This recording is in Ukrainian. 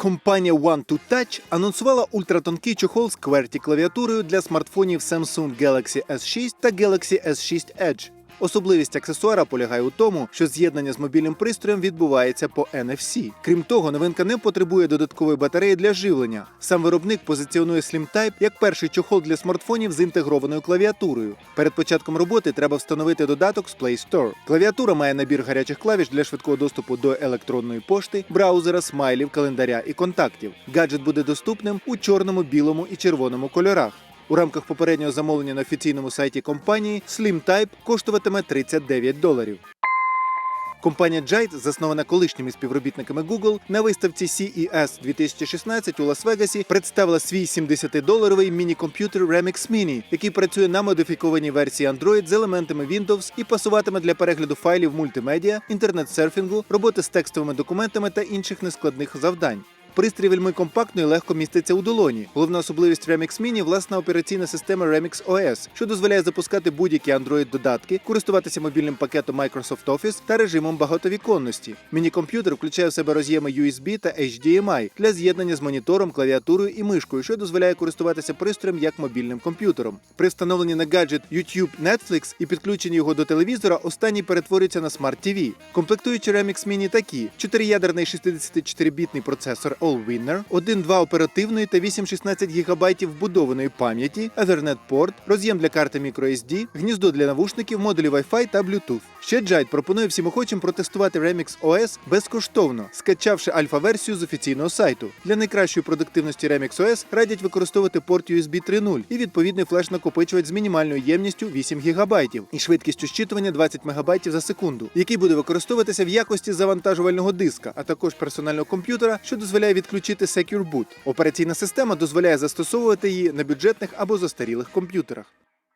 Компанія One to Touch анонсувала ультратонкий чохол з кверті клавіатурою для смартфонів Samsung Galaxy S6 та Galaxy S6 Edge. Особливість аксесуара полягає у тому, що з'єднання з мобільним пристроєм відбувається по NFC. Крім того, новинка не потребує додаткової батареї для живлення. Сам виробник позиціонує Slim Type як перший чохол для смартфонів з інтегрованою клавіатурою. Перед початком роботи треба встановити додаток з Play Store. Клавіатура має набір гарячих клавіш для швидкого доступу до електронної пошти, браузера, смайлів, календаря і контактів. Гаджет буде доступним у чорному, білому і червоному кольорах. У рамках попереднього замовлення на офіційному сайті компанії Slim Type коштуватиме 39 доларів. Компанія Jite, заснована колишніми співробітниками Google, на виставці CES 2016 у Лас-Вегасі представила свій 70-доларовий міні-комп'ютер Remix Mini, який працює на модифікованій версії Android з елементами Windows і пасуватиме для перегляду файлів мультимедіа, інтернет-серфінгу, роботи з текстовими документами та інших нескладних завдань. Пристрій вельми компактно і легко міститься у долоні. Головна особливість Remix Mini – власна операційна система Remix OS, що дозволяє запускати будь-які Android-додатки, користуватися мобільним пакетом Microsoft Office та режимом багатовіконності. Міні-комп'ютер включає в себе роз'єми USB та HDMI для з'єднання з монітором, клавіатурою і мишкою, що дозволяє користуватися пристроєм як мобільним комп'ютером. При встановленні на гаджет YouTube Netflix і підключенні його до телевізора, останній перетворюється на Smart TV. Комплектуючі Remix Mini такі: 4-ядерний 64-бітний процесор Allwinner, 1-2 оперативної та 8-16 ГБ вбудованої пам'яті, Ethernet порт, роз'єм для карти microSD, гніздо для навушників, модулі Wi-Fi та Bluetooth. Ще Jite пропонує всім охочим протестувати Remix OS безкоштовно, скачавши альфа-версію з офіційного сайту. Для найкращої продуктивності Remix OS радять використовувати порт USB 3.0 і відповідний флеш-накопичувач з мінімальною ємністю 8 ГБ і швидкістю щитування 20 МБ за секунду, який буде використовуватися в якості завантажувального диска, а також персонального комп'ютера, що дозволяє відключити Secure Boot. Операційна система дозволяє застосовувати її на бюджетних або застарілих комп'ютерах.